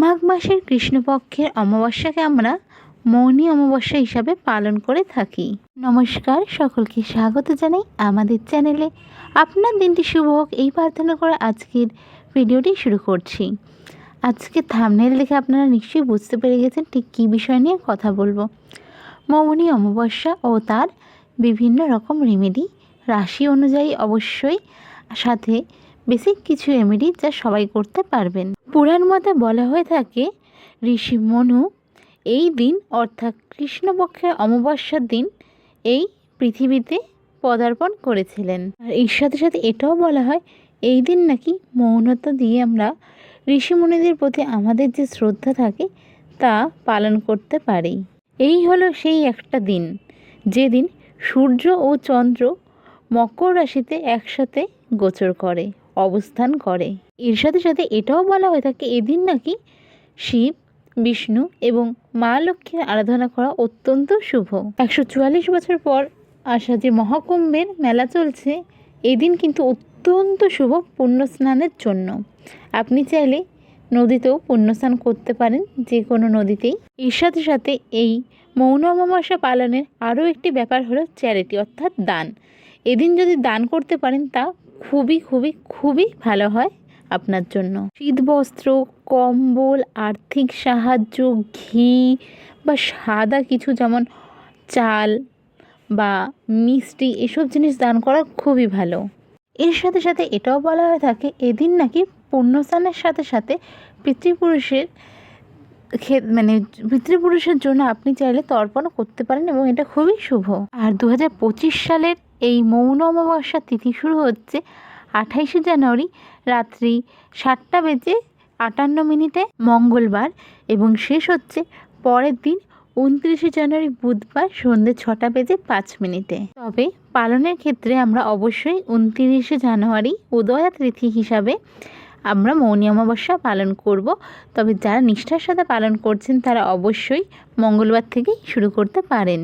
মাঘ মাসের কৃষ্ণপক্ষের অমাবস্যাকে আমরা মৌনী অমাবস্যা হিসাবে পালন করে থাকি। নমস্কার, সকলকে স্বাগত জানাই আমাদের চ্যানেলে। আপনার দিনটি শুভ হোক, এই প্রার্থনা করে আজকের ভিডিওটি শুরু করছি। আজকে থামনেল দেখে আপনারা নিশ্চয়ই বুঝতে পেরে গেছেন ঠিক কী বিষয় নিয়ে কথা বলব। মৌনী অমাবস্যা ও তার বিভিন্ন রকম রেমেডি রাশি অনুযায়ী অবশ্যই সাথে বেসিক কিছু রেমেডি যা সবাই করতে পারবেন। পুরাণ মতে বলা হয়ে থাকে, ঋষি মনু, এই দিন অর্থাৎ কৃষ্ণপক্ষের অমাবস্যার দিন, এই পৃথিবীতে পদার্পণ করেছিলেন। আর এর সাথে সাথে এটাও বলা হয়, এই দিন নাকি মৌনতা দিয়ে আমরা ঋষিমুনিদের প্রতি আমাদের যে শ্রদ্ধা থাকে, তা পালন করতে পারি। এই হলো সেই একটা দিন যেদিন সূর্য ও চন্দ্র মকর রাশিতে একসাথে গোচর করে, অবস্থান করে। এর সাথে সাথে এটাও বলা হয়ে থাকে, এদিন নাকি শিব, বিষ্ণু এবং মা লক্ষ্মীর আরাধনা করা অত্যন্ত শুভ। একশো চুয়াল্লিশ বছর পর আসা যে মহাকুম্ভের মেলা চলছে, এদিন কিন্তু অত্যন্ত শুভ পুণ্য স্নানের জন্য। আপনি চাইলে নদীতেও পুণ্যস্নান করতে পারেন যে কোনো নদীতেই। এর সাথে সাথে এই মৌন অমাবস্যা পালনের আরও একটি ব্যাপার হলো চ্যারিটি অর্থাৎ দান। এদিন যদি দান করতে পারেন তা খুবই খুবই খুবই ভালো হয়। আপনার জন্য। শীতবস্ত্র, কম্বল, আর্থিক সাহায্য, ঘি বা সাদা কিছু যেমন চাল বা মিষ্টি এসব জিনিস দান করা খুবই ভালো। এর সাথে সাথে এটাও বলা হয়ে থাকে, এদিন নাকি পুণ্যস্নানের সাথে সাথে পিতৃপুরুষের মানে পিতৃপুরুষের জন্য আপনি চাইলে তর্পণও করতে পারেন এবং এটা খুবই শুভ। আর দু সালের এই মৌন অমাবস্যা তিথি শুরু হচ্ছে আঠাইশে জানুয়ারি রাত্রি সাতটা বেজে আটান্ন মিনিটে মঙ্গলবার এবং শেষ হচ্ছে পরের দিন উনত্রিশে জানুয়ারি বুধবার সন্ধ্যে ছটা বেজে পাঁচ মিনিটে। তবে পালনের ক্ষেত্রে আমরা অবশ্যই উনত্রিশে জানুয়ারি উদয়া তিথি হিসাবে আমরা মৌনী অমাবস্যা পালন করব। তবে যারা নিষ্ঠার সাথে পালন করছেন তারা অবশ্যই মঙ্গলবার থেকেই শুরু করতে পারেন।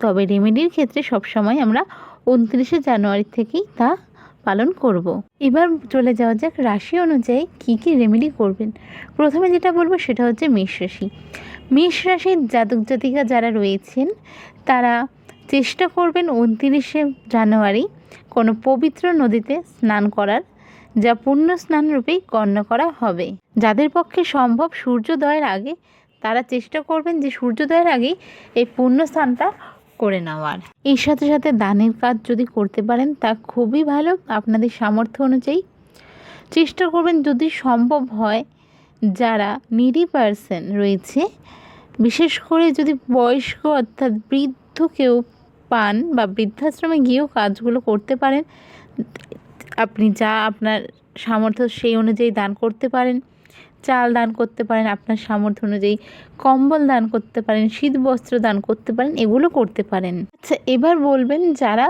তবে রেমেডির ক্ষেত্রে সবসময় আমরা উনত্রিশে জানুয়ারি থেকেই তা পালন করব। এবার চলে যাওয়া যাক রাশি অনুযায়ী কী কী রেমেডি করবেন। প্রথমে যেটা বলব সেটা হচ্ছে মেষ রাশি। মেষ রাশির জাতক জাতিকা যারা রয়েছেন, তারা চেষ্টা করবেন উনত্রিশে জানুয়ারি কোনো পবিত্র নদীতে স্নান করার, যা পুণ্য স্নান রূপেই গণ্য করা হবে। যাদের পক্ষে সম্ভব সূর্যোদয়ের আগে, তারা চেষ্টা করবেন যে সূর্যোদয়ের আগেই এই পুণ্য স্নানটা করে নেওয়ার। এর সাথে সাথে দানের কাজ যদি করতে পারেন, তা খুবই ভালো। আপনাদের সামর্থ্য অনুযায়ী চেষ্টা করবেন যদি সম্ভব হয়, যারা নিডি পার্সন রয়েছে, বিশেষ করে যদি বয়স্ক অর্থাৎ বৃদ্ধ কেউ পান বা বৃদ্ধাশ্রমে গিয়েও কাজগুলো করতে পারেন, আপনি যা আপনার সামর্থ্য সেই অনুযায়ী দান করতে পারেন। চাল দান করতে পারেন, আপনার সামর্থ্য অনুযায়ী কম্বল দান করতে পারেন, শীত বস্ত্র দান করতে পারেন, এগুলো করতে পারেন। আচ্ছা এবার বলবেন যারা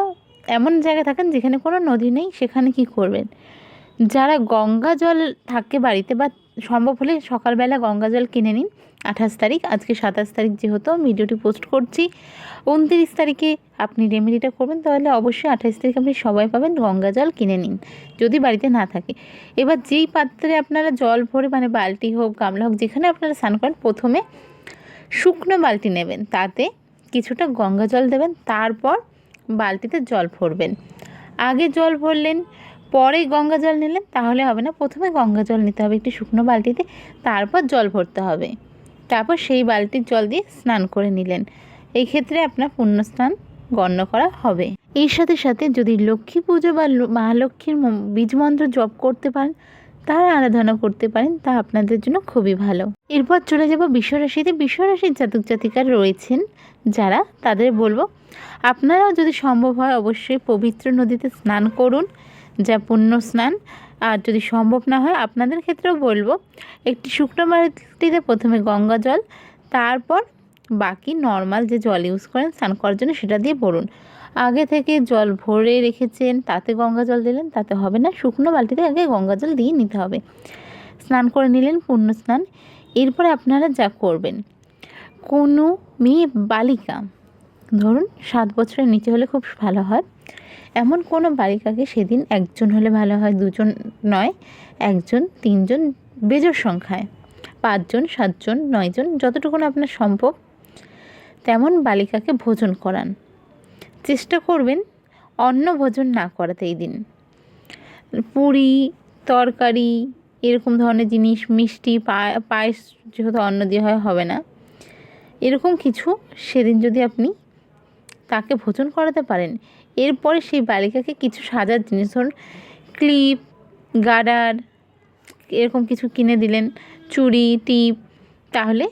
এমন জায়গায় থাকেন যেখানে কোনো নদী নেই, সেখানে কি করবেন? যারা গঙ্গা জল থাকে বাড়িতে বা সম্ভব হলে সকালবেলা গঙ্গা জল কিনে নিন। আঠাশ তারিখ, আজকে সাতাশ তারিখ যেহেতু আমি ভিডিওটি পোস্ট করছি। উনত্রিশ তারিখে আপনি রেমেডিটা করবেন, তাহলে অবশ্যই আঠাশ তারিখ আপনি সবাই পাবেন গঙ্গা জল কিনে নিন, যদি বাড়িতে না থাকে। এবার যেই পাত্রে আপনারা জল ভরে মানে বালতি হোক, গামলা হোক, যেখানে আপনারা স্নান করেন, প্রথমে শুকনো বালতি নেবেন, তাতে কিছুটা গঙ্গা জল দেবেন, তারপর বালতিতে জল ভরবেন। আগে জল ভরলেন পরে গঙ্গা জল নিলেন, তাহলে হবে না। প্রথমে গঙ্গা জল নিতে হবে একটি শুকনো বালতিতে, তারপর জল ভরতে হবে। তারপর সেই বালতির জল দিয়ে স্নান করে নিলেন। এই ক্ষেত্রে আপনার পুণ্যস্নান গণ্য করা হবে। এর সাথে সাথে যদি লক্ষ্মী পুজো বা মহালক্ষ্মীর বীজ মন্ত্র জপ করতে পারেন, তার আরাধনা করতে পারেন, তা আপনাদের জন্য খুবই ভালো। এরপর চলে যাব বিশ্বরাশিতে। বিশ্বরাশির জাতক জাতিকার রয়েছেন যারা, তাদের বলব, আপনারাও যদি সম্ভব হয় অবশ্যই পবিত্র নদীতে স্নান করুন। যা স্নান। আর যদি সম্ভব না হয়, আপনাদের ক্ষেত্রেও বলব, একটি শুকনো বালতিতে প্রথমে গঙ্গা জল, তারপর বাকি নর্মাল যে জল ইউজ করেন, স্নান করার জন্য সেটা দিয়ে ভরুন আগে থেকে জল ভরে রেখেছেন, তাতে গঙ্গা জল দিলেন, তাতে হবে না, শুকনো বালতিতে আগে গঙ্গা জল দিয়ে নিতে হবে। স্নান করে নিলেন পূর্ণ স্নান। এরপরে আপনারা যা করবেন, কোনো মেয়ে বালিকা, ধরুন সাত বছরের নিচে হলে খুব ভালো হয় এমন কোনো বালিকাকে সেদিন একজন হলে ভালো হয়, দুজন নয়, একজন, তিনজন, বেজোর সংখ্যায়। পাঁচজন, সাতজন, নয়জন যতটুকু আপনার সম্ভব তেমন বালিকাকে ভোজন করান। চেষ্টা করবেন অন্ন ভোজন না করাতে এই দিন। পুরি, তরকারি, এরকম ধরনের জিনিস, মিষ্টি পায়েস যেহেতু অন্ন দিয়ে হয়, হবে না। এরকম কিছু সেদিন যদি আপনি তাকে ভোজন করাতে পারেন এরপরে সেই বালিকাকে কিছু সাজার জিনিস, ধরুন ক্লিপ গার্ডার এরকম কিছু কিনে দিলেন, চুড়ি, টিপ, তাহলে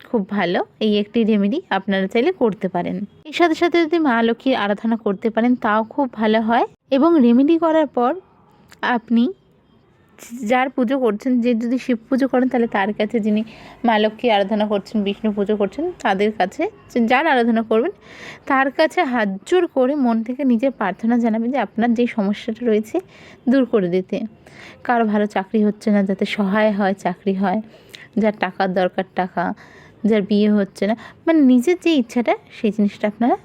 খুব ভালো এই একটি রেমেডি আপনারা চাইলে করতে পারেন। এর সাথে সাথে যদি মা লক্ষ্মীর আরাধনা করতে পারেন, তাও খুব ভালো হয়। এবং রেমেডি করার পর আপনি যার পুজো করছেন, যে যদি শিব পুজো করেন, তাহলে তার কাছে যিনি মা লক্ষ্মী আরাধনা করছেন, বিষ্ণু পুজো করছেন, তাদের কাছে যার আরাধনা করবেন, তার কাছে হাত জোর করে মন থেকে নিজের প্রার্থনা জানাবেন যে আপনার যে সমস্যাটা রয়েছে, দূর করে দিতে। কারও ভালো চাকরি হচ্ছে না, যাতে সহায় হয়, চাকরি হয়, যার টাকার দরকার টাকা যার বিয়ে হচ্ছে না। মানে নিজের যে ইচ্ছাটা, সেই জিনিসটা আপনারা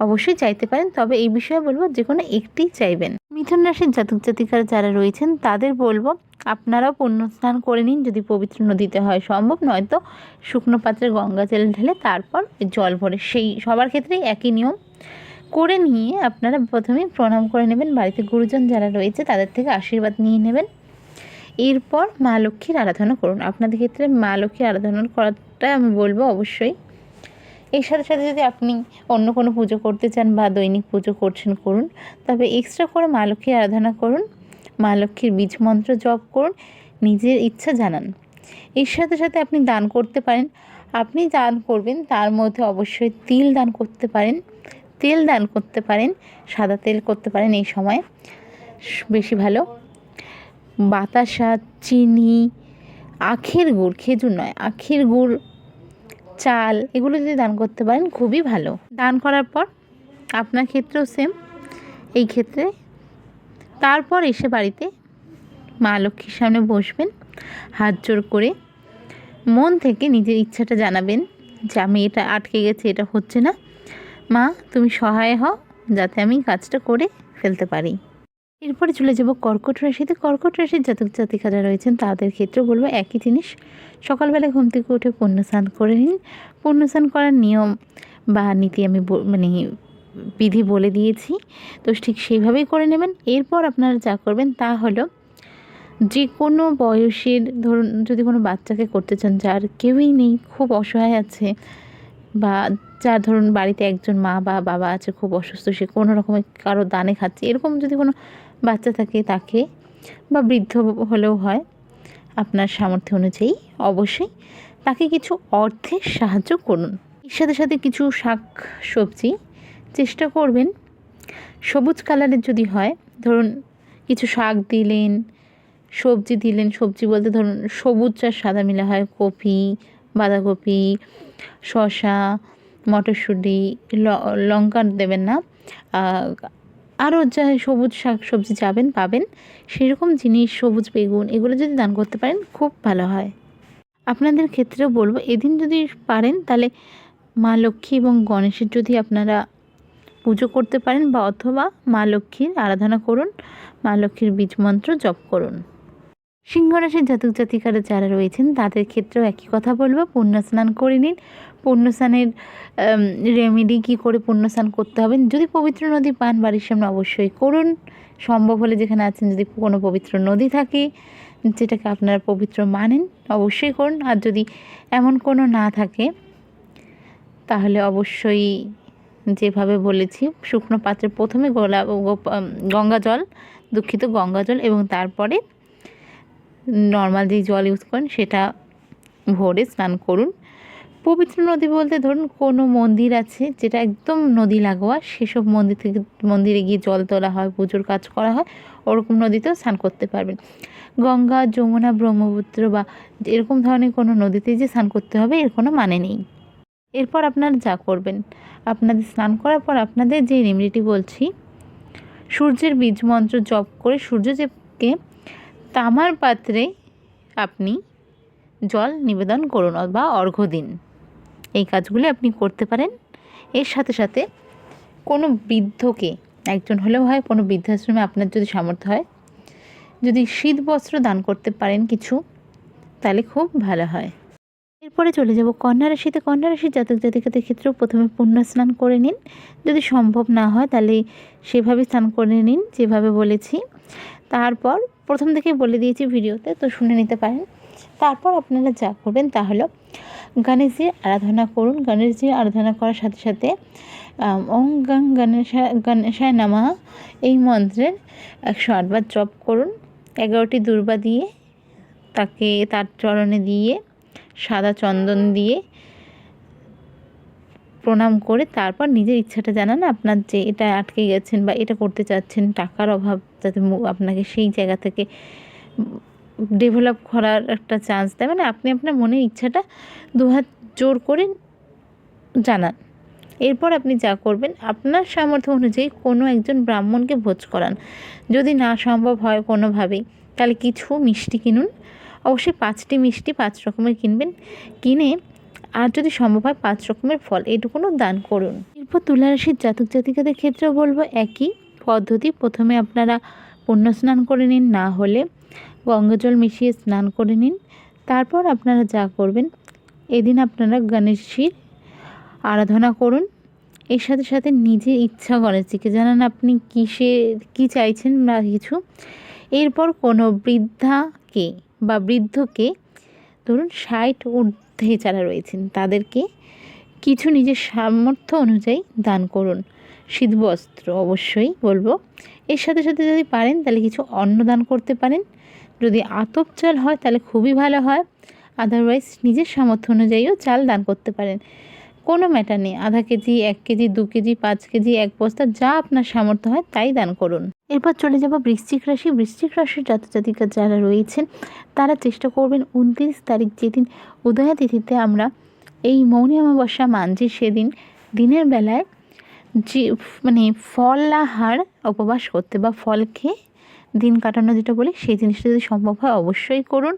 অবশ্যই চাইতে পারেন। তবে এই বিষয়ে বলব, যে কোনো একটি চাইবেন। মিথুন রাশির জাতক জাতিকারা যারা রয়েছেন, তাদের বলব, আপনারাও পুণ্য স্নান করে নিন। যদি পবিত্র নদীতে হয় সম্ভব, নয়তো শুকনো পাত্রে গঙ্গা জল ঢেলে তারপর জল ভরে, সেই সবার ক্ষেত্রেই একই নিয়ম। করে নিয়ে আপনারা প্রথমে প্রণাম করে নেবেন। বাড়িতে গুরুজন যারা রয়েছে, তাদের থেকে আশীর্বাদ নিয়ে নেবেন। এরপর মা লক্ষ্মীর আরাধনা করুন। আপনাদের ক্ষেত্রে মা লক্ষ্মীর আরাধনা করাটা আমি বলব অবশ্যই। এর সাথে সাথে যদি আপনি অন্য কোনো পুজো করতে চান বা দৈনিক পুজো করছেন, করুন। তবে এক্সট্রা করে মা লক্ষ্মীর আরাধনা করুন। মা লক্ষ্মীর বীজ মন্ত্র জপ করুন। নিজের ইচ্ছা জানান। এর সাথে সাথে আপনি দান করতে পারেন। আপনি দান করবেন, তার মধ্যে অবশ্যই তিল দান করতে পারেন। তেল দান করতে পারেন, সাদা তেল করতে পারেন এই সময়। বেশি ভালো। বাতাসা, চিনি, আখের গুড়, খেজুর নয়, আখের গুড়, চাল, এগুলো যদি দান করতে পারেন খুবই ভালো। দান করার পর আপনার ক্ষেত্রেও সেম এই ক্ষেত্রে। তারপর এসে বাড়িতে মা লক্ষ্মীর সামনে বসবেন, হাত জোর করে মন থেকে নিজের ইচ্ছাটা জানাবেন যে আমি এটা আটকে গেছে, এটা হচ্ছে না। মা, তুমি সহায় হও যাতে আমি কাজটা করে ফেলতে পারি। এরপরে চলে যাব কর্কট রাশিতে। কর্কট রাশির জাতক জাতিকারা রয়েছেন, তাদের ক্ষেত্রে বলব একই জিনিস। সকালবেলা ঘুম থেকে উঠে পুণ্য স্নান করে নিন। পুণ্য স্নান করার নিয়ম বা নীতি আমি মানে বিধি বলে দিয়েছি। তো ঠিক সেইভাবেই করে নেবেন। এরপর আপনারা যা করবেন তা হলো যে কোনো বয়সের, ধরুন যদি কোনো বাচ্চাকে করতে চান যার কেউই নেই, খুব অসহায় আছে বা যার ধরুন বাড়িতে একজন মা বা বাবা আছে, খুব অসুস্থ, সে কোনো রকমের কারও দানে খাচ্ছে, এরকম যদি কোনো বাচ্চা থাকে তাকে বা বৃদ্ধ হলেও হয় আপনার সামর্থ্য অনুযায়ী অবশ্যই তাকে কিছু অর্থের সাহায্য করুন। এর সাথে সাথে কিছু শাক সবজি চেষ্টা করবেন। সবুজ কালারের যদি হয়, ধরুন কিছু শাক দিলেন, সবজি দিলেন, সবজি বলতে ধরুন সবুজ আর সাদা মিলা হয়, কপি, বাঁধাকপি, শসা, মটরশুঁটি লঙ্কা দেবেন না আরও যা সবুজ শাক সবজি যাবেন, পাবেন, সেরকম জিনিস, সবুজ বেগুন, এগুলো যদি দান করতে পারেন, খুব ভালো হয়। আপনাদের ক্ষেত্রেও বলব, এদিন যদি পারেন, তাহলে মা লক্ষ্মী এবং গণেশের যদি আপনারা পুজো করতে পারেন বা অথবা মা লক্ষ্মীর আরাধনা করুন, মা লক্ষ্মীর বীজ মন্ত্র জপ করুন। সিংহ রাশির জাতক জাতিকারা যারা রয়েছেন, তাদের ক্ষেত্রেও একই কথা বলব। পুণ্য স্নান করে নিন। পুণ্য স্নানের রেমেডি কী করে পুণ্য স্নান করতে হবে? যদি পবিত্র নদী পান, বাড়ির সামনে অবশ্যই করুন। সম্ভব হলে যেখানে আছেন, যদি কোনো পবিত্র নদী থাকে, যেটাকে আপনারা পবিত্র মানেন, অবশ্যই করুন। আর যদি এমন কোনো না থাকে, তাহলে অবশ্যই যেভাবে বলেছি, শুকনো পাত্রে প্রথমে গোলা গঙ্গা জল, দুঃখিত গঙ্গা জল এবং তারপরে নর্মাল যে জল ইউজ করেন, সেটা ভরে স্নান করুন। পবিত্র নদী বলতে ধরুন কোনো মন্দির আছে, যেটা একদম নদী লাগোয়া, সেসব মন্দির থেকে মন্দিরে গিয়ে জল তোলা হয়, পুজোর কাজ করা হয়, ওরকম নদীতেও স্নান করতে পারবেন। গঙ্গা, যমুনা, ব্রহ্মপুত্র বা এরকম ধরনের কোনো নদীতে যে স্নান করতে হবে, এর কোনো মানে নেই। এরপর আপনার যা করবেন, আপনাদের স্নান করার পর আপনাদের যে রেমেডিটি বলছি, সূর্যের বীজ মন্ত্র জপ করে সূর্যদেবকে তামার পাত্রে আপনি জল নিবেদন করুন বা অর্ঘ্য দিন। এই কাজগুলি আপনি করতে পারেন। এর সাথে সাথে কোনো বৃদ্ধকে, একজন হলেও হয়, কোনো বৃদ্ধাশ্রমে আপনার যদি সামর্থ্য হয়, যদি শীত বস্ত্র দান করতে পারেন কিছু, তাহলে খুব ভালো হয়। এরপরে চলে যাব কন্যা রাশিতে। কন্যা রাশির জাতক জাতিকাদের ক্ষেত্রেও প্রথমে পুণ্য স্নান করে নিন। যদি সম্ভব না হয়, তাহলে সেভাবে স্নান করে নিন, যেভাবে বলেছি। তারপর প্রথম থেকেই বলে দিয়েছি ভিডিওতে, তো শুনে নিতে পারেন। তারপর আপনারা যা করবেন তা হলো গণেশজির আরাধনা করুন। গণেশজির আরাধনা করার সাথে সাথে ওং গং গণেশা, গণেশায় নামা এই মন্ত্রের একশো আটবার জপ করুন। এগারোটি দুর্বা দিয়ে তাকে তার চরণে দিয়ে সাদা চন্দন দিয়ে প্রণাম করে তারপর নিজের ইচ্ছাটা জানান আপনার যে এটা আটকে গেছেন বা এটা করতে চাচ্ছেন, টাকার অভাব যাতে আপনাকে সেই জায়গা থেকে ডেভেলপ করার একটা চান্স দেয়। মানে আপনি আপনার মনের ইচ্ছাটা দুহাত জোর করে জানান। এরপর আপনি যা করবেন, আপনার সামর্থ্য অনুযায়ী কোনো একজন ব্রাহ্মণকে ভোজ করান। যদি না সম্ভব হয় কোনোভাবেই, তাহলে কিছু মিষ্টি কিনুন। অবশ্যই পাঁচটি মিষ্টি পাঁচ রকমের কিনবেন। কিনে আর যদি সম্ভব হয় পাঁচ রকমের ফল, এইটুকুনও দান করুন। এরপর তুলা রাশির জাতক জাতিকাদের ক্ষেত্রেও বলব একই পদ্ধতি। প্রথমে আপনারা পুণ্য স্নান করে নিন, না হলে গঙ্গাজল মিশিয়ে স্নান করে নিন। তারপর আপনারা যা করবেন, এদিন আপনারা গণেশজির আরাধনা করুন। এর সাথে সাথে নিজের ইচ্ছা গণেশজিকে জানান আপনি কিসে, কি চাইছেন বা কিছু। এরপর কোনো বৃদ্ধাকে বা বৃদ্ধকে ধরুন ষাট ঊর্ধ্বে যারা রয়েছেন, তাদেরকে কিছু নিজের সামর্থ্য অনুযায়ী দান করুন। শীতবস্ত্র অবশ্যই বলব। এর সাথে সাথে যদি পারেন, তাহলে কিছু অন্ন দান করতে পারেন। যদি আতপ চাল হয়, তাহলে খুবই ভালো হয়। আদারওয়াইজ নিজের সামর্থ্য অনুযায়ীও চাল দান করতে পারেন। কোনো ম্যাটার নেই। আধা কেজি, এক কেজি, দু কেজি, পাঁচ কেজি, এক বস্তা যা আপনার সামর্থ্য হয় তাই দান করুন। এরপর চলে যাব বৃশ্চিক রাশি। বৃশ্চিক রাশির জাতজাতিকা যারা রয়েছেন, তারা চেষ্টা করবেন উনত্রিশ তারিখ যেদিন উদয়া তিথিতে আমরা এই মৌনী অমাবস্যা মানছি, সেদিন দিনের বেলায় যে মানে ফলাহার উপবাস করতে বা ফল খেয়ে দিন কাটানো যেটা বলি, সেই জিনিসটা যদি সম্ভব হয় অবশ্যই করুন।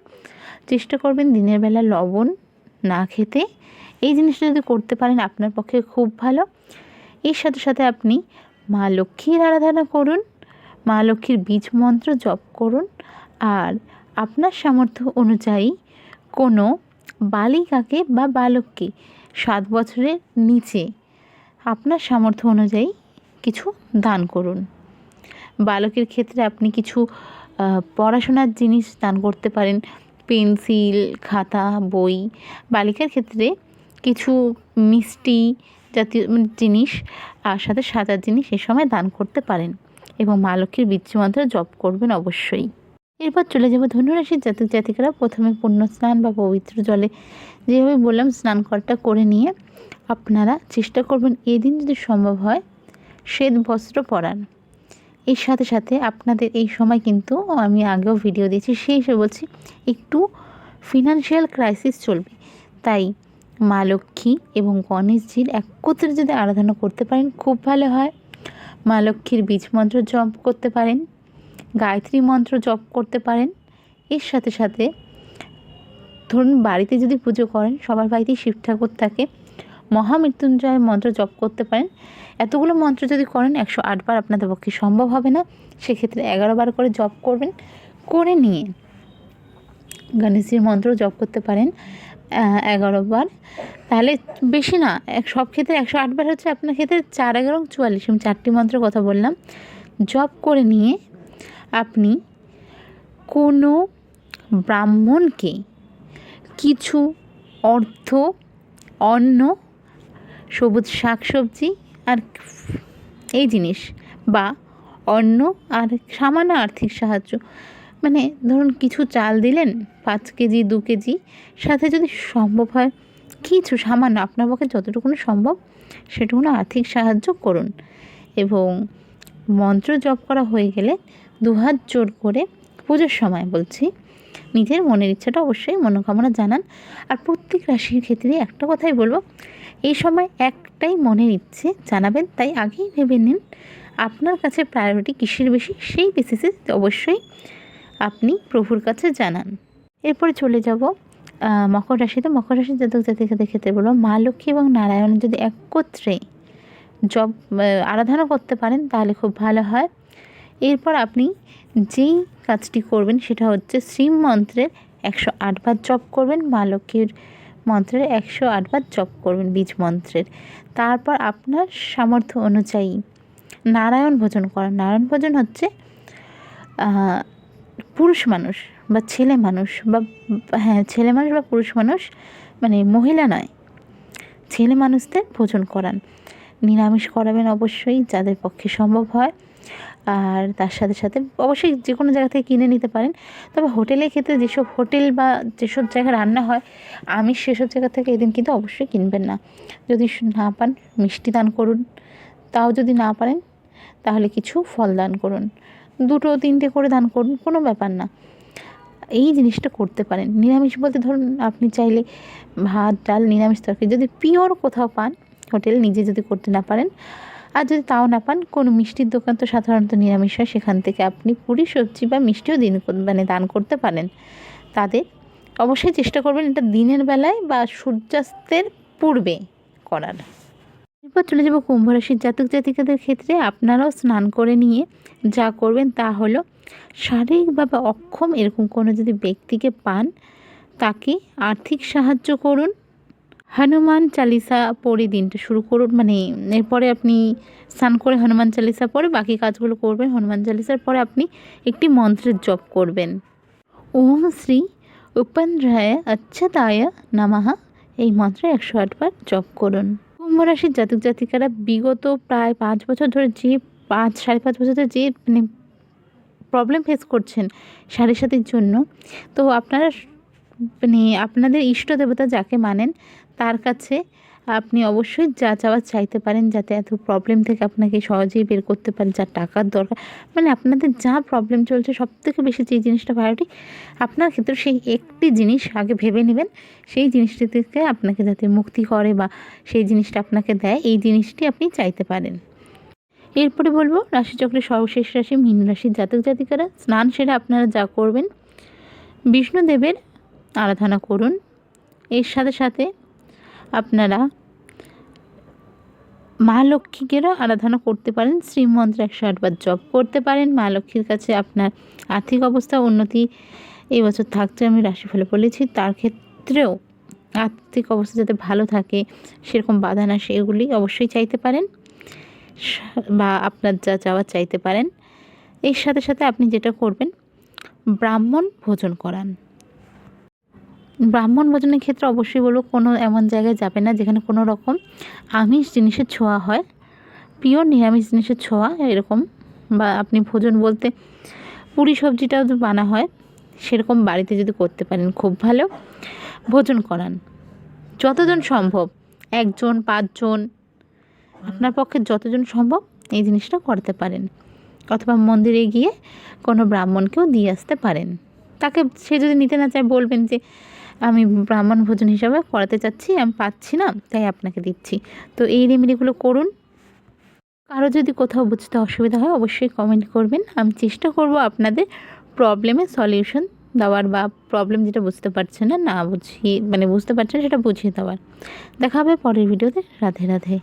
চেষ্টা করবেন দিনের বেলা লবণ না খেতে। এই জিনিসটা যদি করতে পারেন আপনার পক্ষে খুব ভালো। এর সাথে সাথে আপনি মা লক্ষ্মীর আরাধনা করুন, মা লক্ষ্মীর বীজ মন্ত্র জপ করুন আর আপনার সামর্থ্য অনুযায়ী কোনো বালিকাকে বা বালককে সাত বছরের নিচে আপনার সামর্থ্য অনুযায়ী কিছু দান করুন। বালকের ক্ষেত্রে আপনি কিছু পড়াশোনার জিনিস দান করতে পারেন। পেন্সিল, খাতা, বই, বালিকার ক্ষেত্রে কিছু মিষ্টি জাতীয় জিনিস আর সাথে সাজার জিনিস এ সময় দান করতে পারেন এবং মা লক্ষ্মীর বীর্যমন্ত্র জপ করবেন অবশ্যই। এরপর চলে যাব ধনুরাশির জাতক জাতিকারা। প্রথমে পুণ্য স্নান বা পবিত্র জলে যেভাবে বললাম, স্নান করাটা করে নিয়ে আপনারা চেষ্টা করবেন এদিন যদি সম্ভব হয়, শ্বেত বস্ত্র পরান। এর সাথে সাথে আপনাদের এই সময় কিন্তু আমি আগেও ভিডিও দিয়েছি, সেই হিসেবে বলছি একটু ফিনান্সিয়াল ক্রাইসিস চলবে। তাই মা লক্ষ্মী এবং গণেশজির একত্রে যদি আরাধনা করতে পারেন, খুব ভালো হয়। মা লক্ষ্মীর বীজ মন্ত্র জপ করতে পারেন, গায়ত্রী মন্ত্র জপ করতে পারেন। এর সাথে সাথে ধরুন বাড়িতে যদি পুজো করেন, সবার বাড়িতেই শিব ঠাকুর থাকে। মহামৃত্যুঞ্জয় মন্ত্র জপ করতে পারেন। এতগুলো মন্ত্র যদি করেন, একশো আটবার আপনাদের পক্ষে সম্ভব হবে না। সেক্ষেত্রে এগারো বার করে জপ করবেন, করে নিয়ে গণেশজির মন্ত্র জপ করতে পারেন এগারো বার। তাহলে বেশি না, এক, সব ক্ষেত্রে একশো আটবার হচ্ছে আপনার ক্ষেত্রে চার এগারো চুয়াল্লিশ, আমি চারটি মন্ত্রের কথা বললাম। জপ করে নিয়ে আপনি কোনো ব্রাহ্মণকে কিছু অর্থ, অন্ন সবুজ শাকসবজি আর এই জিনিস বা অন্ন আর সামান্য আর্থিক সাহায্য। মানে ধরুন কিছু চাল দিলেন, পাঁচ কেজি, দু কেজি, সাথে যদি সম্ভব হয় কিছু সামান্য আপনার পক্ষে যতটুকুনো সম্ভব সেটুকুনো আর্থিক সাহায্য করুন। এবং মন্ত্র জপ করা হয়ে গেলে দুহাত জোর করে পুজোর সময় বলছি নিজের মনের ইচ্ছাটা অবশ্যই মনোকামনা জানান। আর প্রত্যেক রাশির ক্ষেত্রে একটা কথাই বলব, এই সময় একটাই মনের ইচ্ছে জানাবেন, তাই আগেই ভেবে নিন আপনার কাছে প্রায়োরিটি কিসের বেশি, সেই বেসিসে অবশ্যই আপনি প্রভুর কাছে জানান। এরপরে চলে যাব মকর রাশিতে, মকর রাশির জাতক জাতিকাদের ক্ষেত্রে বলব, মা লক্ষ্মী এবং নারায়ণ যদি একত্রে জব আরাধনা করতে পারেন, তাহলে খুব ভালো হয়। এরপর আপনি যেই কাজটি করবেন সেটা হচ্ছে শ্রীম মন্ত্রের একশো আটবার জপ করবেন, মা লক্ষ্মীর মন্ত্রের একশো আটবার জপ করবেন বীজ মন্ত্রের। তারপর আপনার সামর্থ্য অনুযায়ী নারায়ণ ভোজন করেন নারায়ণ ভোজন হচ্ছে পুরুষ মানুষ বা ছেলে মানুষ বা হ্যাঁ ছেলে মানুষ বা পুরুষ মানুষ মানে মহিলা নয়, ছেলে মানুষদের ভোজন করান। নিরামিষ করাবেন অবশ্যই যাদের পক্ষে সম্ভব হয়। আর তার সাথে সাথে অবশ্যই যে কোনো জায়গা থেকে কিনে নিতে পারেন। তবে হোটেলের ক্ষেত্রে যেসব হোটেল বা যেসব জায়গায় রান্না হয় আমিষ সেসব জায়গা থেকে এদিন কিন্তু অবশ্যই কিনবেন না। যদি না পান, মিষ্টি দান করুন। তাও যদি না পারেন, তাহলে কিছু ফল দান করুন। দুটো, তিনটে করে দান করুন, কোনো ব্যাপার না। এই জিনিসটা করতে পারেন। নিরামিষ বলতে ধরুন, আপনি চাইলে ভাত, ডাল, নিরামিষ তরকারি যদি পিওর কোথাও পান, হোটেল নিজে যদি করতে না পারেন আর যদি তাও না পান, কোনো মিষ্টির দোকান তো সাধারণত নিরামিষ হয়। সেখান থেকে আপনি পুরি, সবজি বা মিষ্টিও দিন মানে দান করতে পারেন। তাদের অবশ্যই চেষ্টা করবেন এটা দিনের বেলায় বা সূর্যাস্তের পূর্বে করার। এরপর চলে যাব কুম্ভ রাশির জাতক জাতিকাদের ক্ষেত্রে। আপনারাও স্নান করে নিয়ে যা করবেন তা হলো শারীরিকভাবে অক্ষম এরকম কোনো যদি ব্যক্তিকে পান, তাকে আর্থিক সাহায্য করুন। হনুমান চালিসা পড়ে দিনটা শুরু করুন। মানে এরপরে আপনি স্নান করে হনুমান চালিসা পরে বাকি কাজগুলো করবেন। হনুমান চালিসার পরে আপনি একটি মন্ত্রের জপ করবেন। ওম শ্রী উপেন্দ্রায় অচ্ছতায় নামাহা এই মন্ত্রে একশো আটবার জপ করুন। কুম্ভ রাশির জাতক জাতিকারা বিগত প্রায় পাঁচ বছর ধরে যে পাঁচ, সাড়ে পাঁচ বছর ধরে যে মানে প্রবলেম ফেস করছেন সাড়ে সাতির জন্য। তো আপনারা মানে আপনাদের ইষ্ট দেবতা যাকে মানেন তার কাছে আপনি অবশ্যই যা চাওয়ার চাইতে পারেন, যাতে এত প্রবলেম থেকে আপনাকে সহজেই বের করতে পারে যা টাকার দরকার। মানে আপনাদের যা প্রবলেম চলছে সব থেকে বেশি যে জিনিসটা প্রায়োরিটি আপনার ক্ষেত্রে সেই একটি জিনিস আগে ভেবে নেবেন। সেই জিনিসটি থেকে আপনাকে যাতে মুক্তি করে বা সেই জিনিসটা আপনাকে দেয়, এই জিনিসটি আপনি চাইতে পারেন। এরপরে বলব, রাশিচক্রের সর্বশেষ রাশি মীন রাশির জাতক জাতিকারা, স্নান সেরে আপনারা যা করবেন, বিষ্ণুদেবের আরাধনা করুন। এর সাথে সাথে আপনারা মা লক্ষ্মীকেরও আরাধনা করতে পারেন, শ্রীমন্ত্র একশো আটবার জপ করতে পারেন। মা লক্ষ্মীর কাছে আপনার আর্থিক অবস্থা উন্নতি এবছর বছর থাকছে আমি রাশিফলে বলেছি, তার ক্ষেত্রেও আর্থিক অবস্থা যাতে ভালো থাকে, সেরকম বাধা না, সেগুলি অবশ্যই চাইতে পারেন। বা আপনার যা চাওয়া চাইতে পারেন। এর সাথে সাথে আপনি যেটা করবেন, ব্রাহ্মণ ভোজন করান। ব্রাহ্মণ ভোজনের ক্ষেত্রে অবশ্যই বলব কোনো এমন জায়গায় যাবে না যেখানে কোনো রকম আমিষ জিনিসের ছোঁয়া হয়। পিওর নিরামিষ জিনিসের ছোঁয়া এরকম বা আপনি ভোজন বলতে পুরি সবজিটাও বানা হয়, সেরকম বাড়িতে যদি করতে পারেন, খুব ভালো ভোজন করান। যতজন সম্ভব, একজন, পাঁচজন, আপনার পক্ষে যতজন সম্ভব এই জিনিসটা করতে পারেন। অথবা মন্দিরে গিয়ে কোনো ব্রাহ্মণকেও দিয়ে আসতে পারেন। তাকে সে যদি নিতে না চায়, বলবেন যে আমি ব্রাহ্মণ ভোজন হিসাবে করাতে চাচ্ছি, আমি পাচ্ছি না, তাই আপনাকে দিচ্ছি। তো এই রেমেডিগুলো করুন। কারও যদি কোথাও বুঝতে অসুবিধা হয়, অবশ্যই কমেন্ট করবেন। আমি চেষ্টা করব আপনাদের প্রবলেমের সলিউশন দেওয়ার বা প্রবলেম যেটা বুঝতে পারছে না না বুঝিয়ে মানে বুঝতে পারছেন সেটা বুঝিয়ে দেওয়ার। দেখা হবে পরের ভিডিওতে রাধে রাধে।